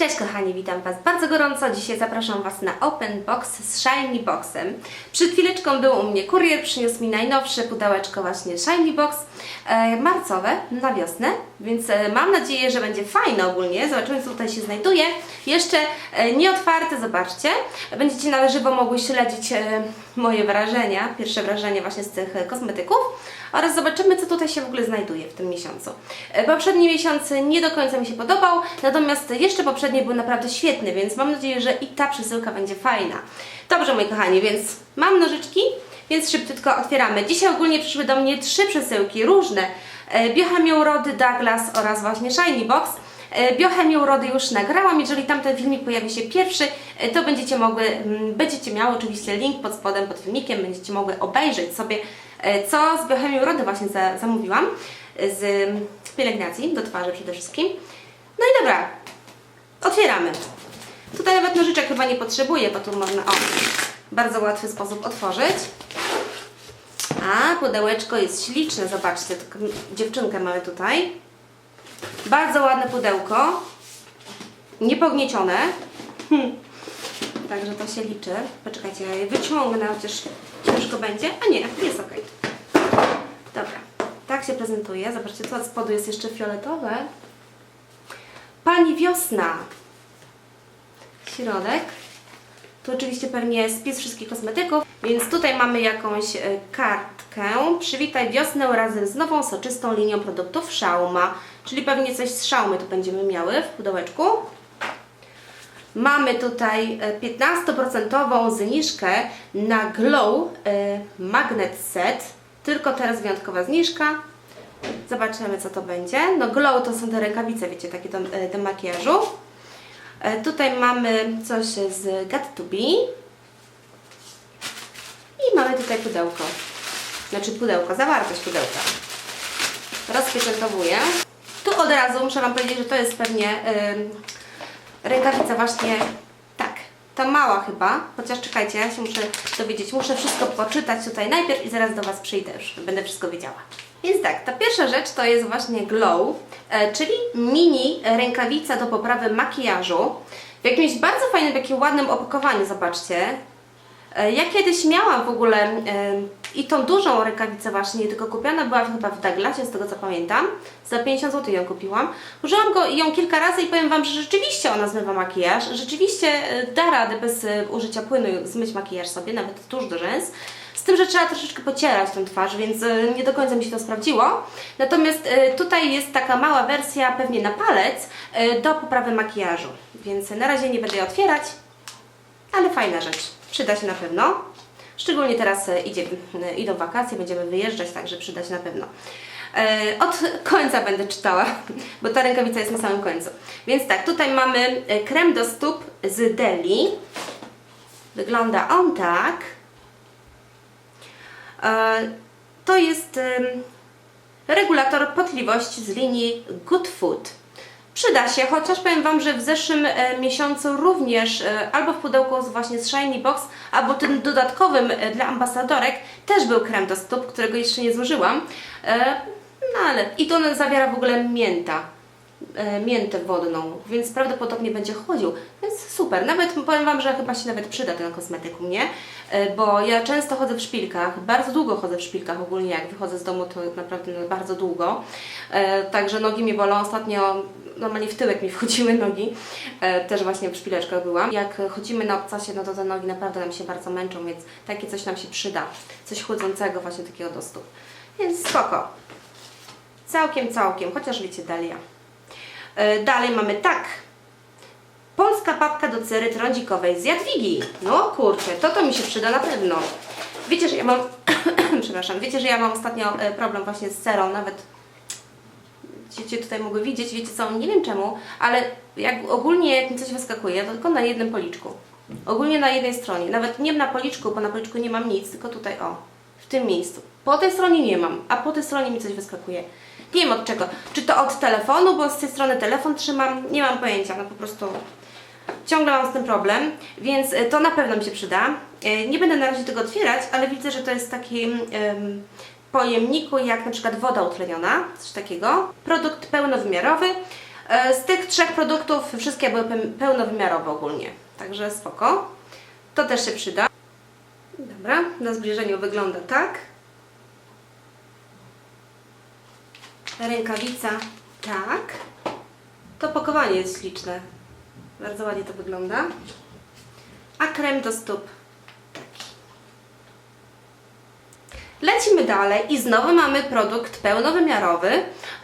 Cześć kochani, witam Was bardzo gorąco. Dzisiaj zapraszam Was na Open Box z Shiny Boxem. Przed chwileczką był u mnie kurier, przyniósł mi najnowsze pudełeczko właśnie Shiny Box e, marcowe na wiosnę, więc e, mam nadzieję, że będzie fajne ogólnie. Zobaczymy co tutaj się znajduje. Jeszcze e, nieotwarte, zobaczcie. Będziecie na żywo mogły śledzić e, moje wrażenia, pierwsze wrażenia właśnie z tych kosmetyków oraz zobaczymy, co tutaj się w ogóle znajduje w tym miesiącu. Poprzedni miesiąc nie do końca mi się podobał, natomiast jeszcze poprzedni był naprawdę świetny, więc mam nadzieję, że i ta przesyłka będzie fajna. Dobrze, moi kochani, więc mam nożyczki, więc szybciutko otwieramy. Dzisiaj ogólnie przyszły do mnie trzy przesyłki, różne. E, Biochemią Rody Douglas oraz właśnie Shiny Box. E, Biochemią Rody już nagrałam, jeżeli tamten filmik pojawi się pierwszy, e, to będziecie mogły, mm, będziecie miały oczywiście link pod spodem, pod filmikiem, będziecie mogły obejrzeć sobie, co z Biochemią Rody właśnie za, zamówiłam, z pielęgnacji do twarzy przede wszystkim. No i dobra, otwieramy. Tutaj nawet nożyczek chyba nie potrzebuję, bo tu można, o, bardzo łatwy sposób otworzyć. A, pudełeczko jest śliczne, zobaczcie, taką dziewczynkę mamy tutaj. Bardzo ładne pudełko. Niepogniecione. Hm. Także to się liczy. Poczekajcie, ja je wyciągnę, chociaż ciężko będzie. A nie, jest ok. Dobra, tak się prezentuje. Zobaczcie, tu od spodu jest jeszcze fioletowe. Pani Wiosna. Środek. Tu oczywiście pewnie spis wszystkich kosmetyków, więc tutaj mamy jakąś e, kartkę. Przywitaj wiosnę razem z nową, soczystą linią produktów Szauma. Czyli pewnie coś z Szaumy tu będziemy miały w pudełeczku. Mamy tutaj e, 15% zniżkę na Glow e, Magnet Set. Tylko teraz wyjątkowa zniżka. Zobaczymy co to będzie. No Glow to są te rękawice, wiecie, takie do, e, do makijażu. E, Tutaj mamy coś z Got to Be. I mamy tutaj pudełko. Znaczy pudełko, zawartość pudełka. Rozpieczętowuję. Tu od razu muszę Wam powiedzieć, że to jest pewnie ym, rękawica właśnie tak. Ta mała chyba, chociaż czekajcie, ja się muszę dowiedzieć, muszę wszystko poczytać tutaj najpierw i zaraz do Was przyjdę już, będę wszystko wiedziała. Więc tak, ta pierwsza rzecz to jest właśnie Glow, e, czyli mini rękawica do poprawy makijażu. W jakimś bardzo fajnym, takim ładnym opakowaniu, zobaczcie. E, Ja kiedyś miałam w ogóle i tą dużą rękawicę właśnie, tylko kupiona była chyba w Douglasie, z tego co pamiętam. Za 50 zł ją kupiłam. Użyłam go ją kilka razy i powiem Wam, że rzeczywiście ona zmywa makijaż. Rzeczywiście e, da radę bez e, użycia płynu zmyć makijaż sobie, nawet tuż do rzęs. Z tym, że trzeba troszeczkę pocierać tą twarz, więc nie do końca mi się to sprawdziło. Natomiast tutaj jest taka mała wersja, pewnie na palec, do poprawy makijażu. Więc na razie nie będę jej otwierać, ale fajna rzecz. Przyda się na pewno. Szczególnie teraz e, idzie, e, idą wakacje, będziemy wyjeżdżać, także przyda się na pewno. E, Od końca będę czytała, bo ta rękawica jest na samym końcu. Więc tak, tutaj mamy krem do stóp z Deli. Wygląda on tak. To jest regulator potliwości z linii Good Food. Przyda się, chociaż powiem Wam, że w zeszłym e, miesiącu również e, albo w pudełku właśnie z Shiny Box, albo tym dodatkowym e, dla ambasadorek też był krem do stóp, którego jeszcze nie zużyłam. No ale i to zawiera w ogóle mięta, miętę wodną, więc prawdopodobnie będzie chodził, więc super. Nawet powiem Wam, że chyba się nawet przyda ten kosmetyk u mnie, bo ja często chodzę w szpilkach, bardzo długo chodzę w szpilkach ogólnie, jak wychodzę z domu to naprawdę bardzo długo, także nogi mnie bolą, ostatnio normalnie w tyłek mi wchodziły nogi, e, też właśnie w szpileczkach byłam. Jak chodzimy na obcasie, no to te nogi naprawdę nam się bardzo męczą, więc takie coś nam się przyda, coś chłodzącego właśnie takiego do stóp. Więc spoko. Całkiem, całkiem, chociaż wiecie, Dalia. E, Dalej mamy tak. Polska papka do cery trądzikowej z Jadwigi. No kurczę, to to mi się przyda na pewno. Wiecie, że ja mam, przepraszam, wiecie, że ja mam ostatnio e, problem właśnie z cerą, nawet Cię tutaj mogły widzieć, wiecie co, nie wiem czemu, ale jak ogólnie jak mi coś wyskakuje, to tylko na jednym policzku. Ogólnie na jednej stronie, nawet nie na policzku, bo na policzku nie mam nic, tylko tutaj o, w tym miejscu. Po tej stronie nie mam, a po tej stronie mi coś wyskakuje. Nie wiem od czego. Czy to od telefonu, bo z tej strony telefon trzymam, nie mam pojęcia, no po prostu ciągle mam z tym problem, więc e, to na pewno mi się przyda. E, Nie będę na razie tego otwierać, ale widzę, że to jest em, pojemniku jak na przykład woda utleniona, coś takiego. Produkt pełnowymiarowy. E, Z tych trzech produktów wszystkie były pe- pełnowymiarowe ogólnie, także spoko. To też się przyda. Dobra, na zbliżeniu wygląda tak. Rękawica tak. To pakowanie jest śliczne. Bardzo ładnie to wygląda. A krem do stóp taki. Lecimy dalej i znowu mamy produkt pełnowymiarowy.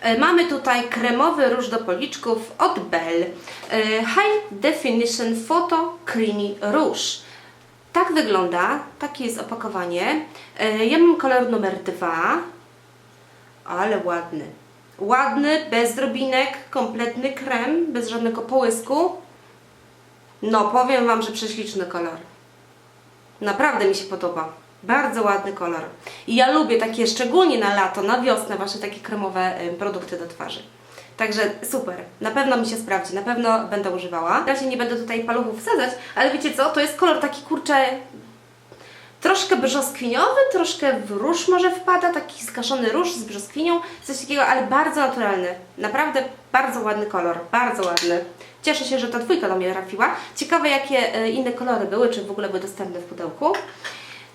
E, Mamy tutaj kremowy róż do policzków od Bell. E, High Definition Photo Creamy Rouge. Tak wygląda, takie jest opakowanie. E, Ja mam kolor numer dwa, ale ładny. Ładny, bez drobinek, kompletny krem, bez żadnego połysku. No, powiem Wam, że prześliczny kolor. Naprawdę mi się podoba. Bardzo ładny kolor. I ja lubię takie, szczególnie na lato, na wiosnę, właśnie takie kremowe produkty do twarzy. Także super. Na pewno mi się sprawdzi, na pewno będę używała. Razie nie będę tutaj paluchów wsadzać, ale wiecie co, to jest kolor taki kurczę troszkę brzoskwiniowy, troszkę w róż może wpada, taki skaszony róż z brzoskwinią, coś takiego, ale bardzo naturalny. Naprawdę bardzo ładny kolor, bardzo ładny. Cieszę się, że ta dwójka do mnie trafiła. Ciekawe, jakie e, inne kolory były, czy w ogóle były dostępne w pudełku.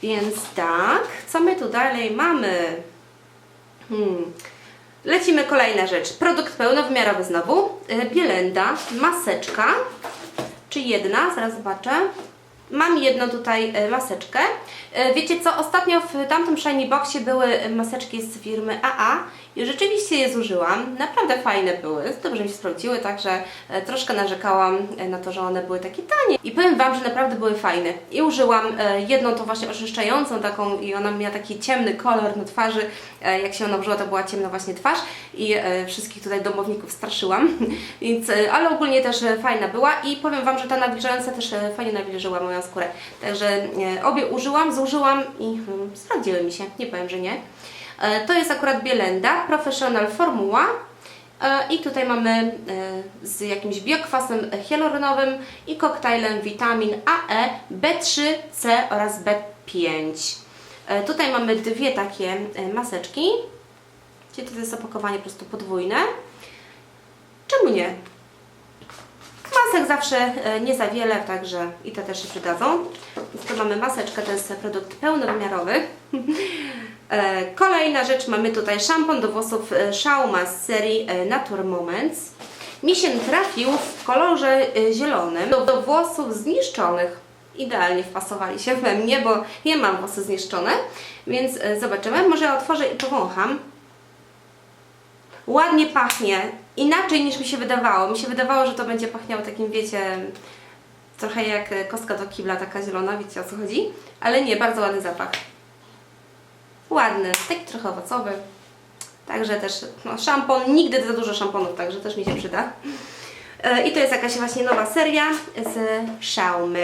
Więc tak, co my tu dalej mamy? Hmm. Lecimy kolejna rzecz. Produkt pełnowymiarowy znowu. E, Bielenda, maseczka. Czy jedna? Zaraz zobaczę. Mam jedną tutaj e, maseczkę. E, Wiecie co, ostatnio w tamtym Shiny Boxie były maseczki z firmy AA i rzeczywiście je zużyłam. Naprawdę fajne były, dobrze mi się sprawdziły, także e, troszkę narzekałam e, na to, że one były takie tanie. I powiem Wam, że naprawdę były fajne. I użyłam e, jedną tą właśnie oczyszczającą taką i ona miała taki ciemny kolor na twarzy. Jak się ona użyła, to była ciemna właśnie twarz i wszystkich tutaj domowników straszyłam. Więc, ale ogólnie też fajna była i powiem Wam, że ta nawilżająca też fajnie nawilżyła moją skórę. Także obie użyłam, zużyłam i mm, sprawdziły mi się, nie powiem, że nie. E, To jest akurat Bielenda, Professional Formuła. E, I tutaj mamy e, z jakimś biokwasem hialuronowym i koktajlem witamin AE, B3, C oraz B5. E, Tutaj mamy dwie takie e, maseczki. Czyli to jest opakowanie po prostu podwójne. Czemu nie? Masek zawsze e, nie za wiele, także i te też się przydadzą. Więc tu mamy maseczkę, to jest produkt pełnowymiarowy. E, Kolejna rzecz, mamy tutaj szampon do włosów e, Schauma z serii e, Nature Moments. Mi się trafił w kolorze zielonym do, do włosów zniszczonych. Idealnie wpasowali się we mnie, bo ja mam włosy zniszczone, więc zobaczymy. Może otworzę i powącham. Ładnie pachnie, inaczej niż mi się wydawało. Mi się wydawało, że to będzie pachniało takim, wiecie, trochę jak kostka do kibla, taka zielona, wiecie o co chodzi? Ale nie, bardzo ładny zapach. Ładny, taki trochę owocowy. Także też, no szampon, nigdy za dużo szamponów, także też mi się przyda. E, I to jest jakaś właśnie nowa seria z Xiaomi.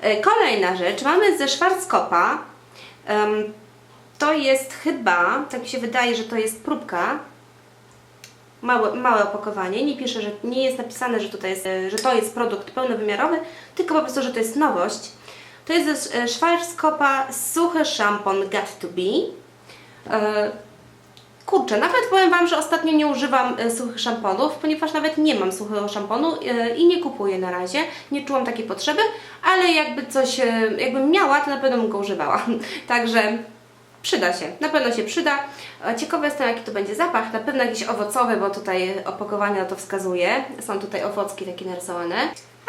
E, Kolejna rzecz, mamy ze Schwarzkopa. To jest chyba, tak mi się wydaje, że to jest próbka. Małe, małe opakowanie. Nie pisze, że nie jest napisane, że tutaj jest, e, że to jest produkt pełnowymiarowy, tylko po prostu, że to jest nowość. To jest ze Schwarzkopa suchy szampon Got to Be. E, Kurczę, nawet powiem Wam, że ostatnio nie używam e, suchych szamponów, ponieważ nawet nie mam suchego szamponu e, i nie kupuję na razie. Nie czułam takiej potrzeby, ale jakby coś, e, jakbym miała, to na pewno bym go używała. Także przyda się, na pewno się przyda. E, Ciekawe jestem, jaki to będzie zapach. Na pewno jakiś owocowy, bo tutaj opakowanie na to wskazuje. Są tutaj owocki takie narysowane.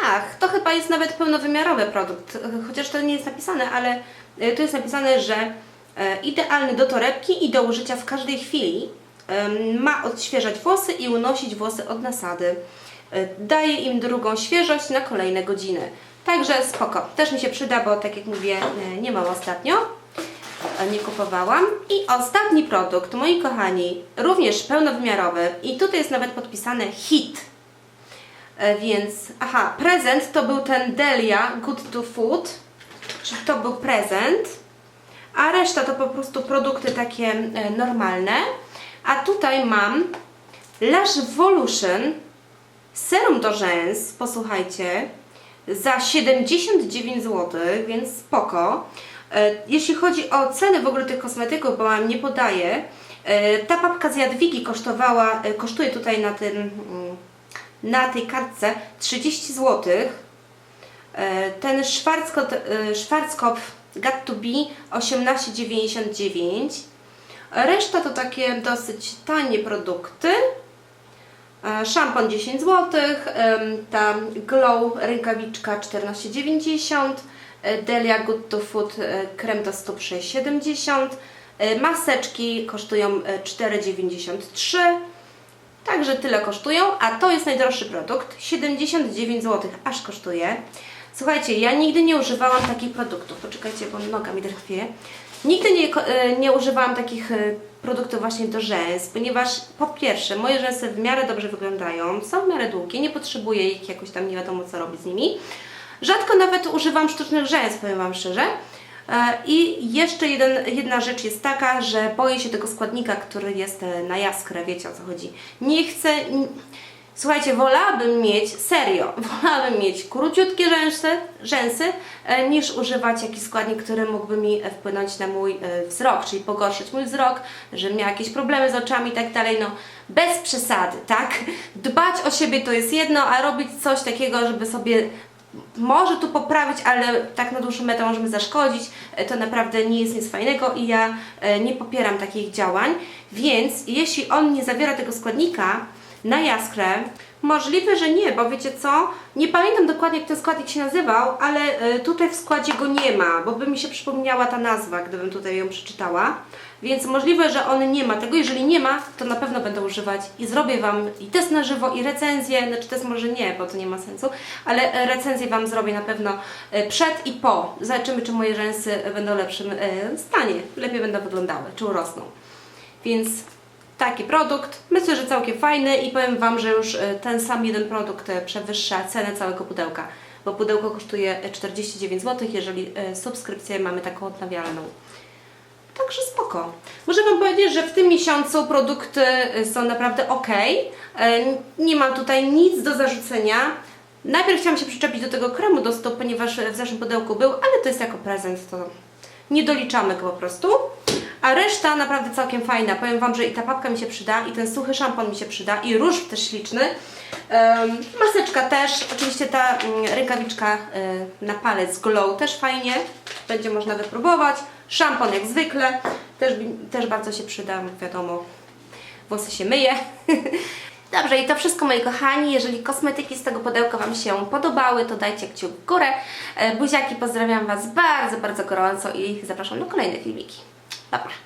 Ach, to chyba jest nawet pełnowymiarowy produkt, chociaż to nie jest napisane, ale e, tu jest napisane, że e, idealny do torebki i do użycia w każdej chwili. Ma odświeżać włosy i unosić włosy od nasady. E, Daje im drugą świeżość na kolejne godziny. Także spoko. Też mi się przyda, bo tak jak mówię, nie mam ostatnio. Nie kupowałam. I ostatni produkt, moi kochani, również pełnowymiarowy. I tutaj jest nawet podpisane HIT. E, Więc, aha, prezent to był ten Delia Good to Food, czyli to był prezent, a reszta to po prostu produkty takie e, normalne. A tutaj mam Lash Evolution serum do rzęs, posłuchajcie, za 79 zł, więc spoko. E, Jeśli chodzi o ceny w ogóle tych kosmetyków, bo Wam nie podaję, Ta papka z Jadwigi kosztowała, kosztuje tutaj na, tym, mm, na tej kartce 30 zł. E, Ten Schwarzkopf, e, Schwarzkopf Got to Be 18,99. Reszta to takie dosyć tanie produkty. E, Szampon 10 zł, ta Glow rękawiczka 14,90, e, Delia Good to Food krem do stóp 6,70, e, maseczki kosztują e, 4,93, także tyle kosztują, a to jest najdroższy produkt, 79 zł aż kosztuje. Słuchajcie, ja nigdy nie używałam takich produktów, poczekajcie, bo noga mi drgwie. Nigdy nie, e, nie używałam takich e, produktów właśnie do rzęs, ponieważ po pierwsze, moje rzęsy w miarę dobrze wyglądają, są w miarę długie, nie potrzebuję ich jakoś tam nie wiadomo co robić z nimi. Rzadko nawet używam sztucznych rzęs, powiem Wam szczerze. E, I jeszcze jeden, jedna rzecz jest taka, że boję się tego składnika, który jest e, na jaskrę, wiecie o co chodzi. Nie chcę... Słuchajcie, wolałabym mieć, serio, wolałabym mieć króciutkie rzęsy, rzęsy e, niż używać jakiś składnik, który mógłby mi wpłynąć na mój wzrok, czyli pogorszyć mój wzrok, że miała jakieś problemy z oczami i tak dalej, no bez przesady, tak? Dbać o siebie to jest jedno, a robić coś takiego, żeby sobie może tu poprawić, ale tak na dłuższą metę możemy zaszkodzić, e, to naprawdę nie jest nic fajnego i ja e, nie popieram takich działań, więc jeśli on nie zawiera tego składnika na jaskrę, możliwe, że nie, bo wiecie co, nie pamiętam dokładnie jak ten składnik się nazywał, ale e, tutaj w składzie go nie ma, bo by mi się przypomniała ta nazwa, gdybym tutaj ją przeczytała, więc możliwe, że on nie ma. Tego, jeżeli nie ma, to na pewno będę używać. I zrobię Wam i test na żywo i recenzję, znaczy test może nie, bo to nie ma sensu, ale e, recenzję Wam zrobię na pewno e, przed i po. Zobaczymy, czy moje rzęsy będą w lepszym stanie, lepiej będą wyglądały, czy urosną. Więc taki produkt, myślę, że całkiem fajny i powiem Wam, że już e, ten sam jeden produkt e, przewyższa cenę całego pudełka, bo pudełko kosztuje e, 49 zł, jeżeli e, subskrypcję mamy taką odnawialną. Także spoko. Muszę Wam powiedzieć, że w tym miesiącu produkty są naprawdę ok. Nie mam tutaj nic do zarzucenia. Najpierw chciałam się przyczepić do tego kremu do stóp, ponieważ w zeszłym pudełku był, ale to jest jako prezent, to nie doliczamy go po prostu. A reszta naprawdę całkiem fajna. Powiem Wam, że i ta papka mi się przyda, i ten suchy szampon mi się przyda, i róż też śliczny. Em, maseczka też, oczywiście ta mm, rękawiczka y, na palec Glow też fajnie, będzie można wypróbować. Szampon jak zwykle, też, też bardzo się przyda, wiadomo, włosy się myje. Dobrze, i to wszystko moi kochani. Jeżeli kosmetyki z tego pudełka Wam się podobały, to dajcie kciuk w górę. E, Buziaki, pozdrawiam Was bardzo, bardzo gorąco i zapraszam na kolejne filmiki. Bye.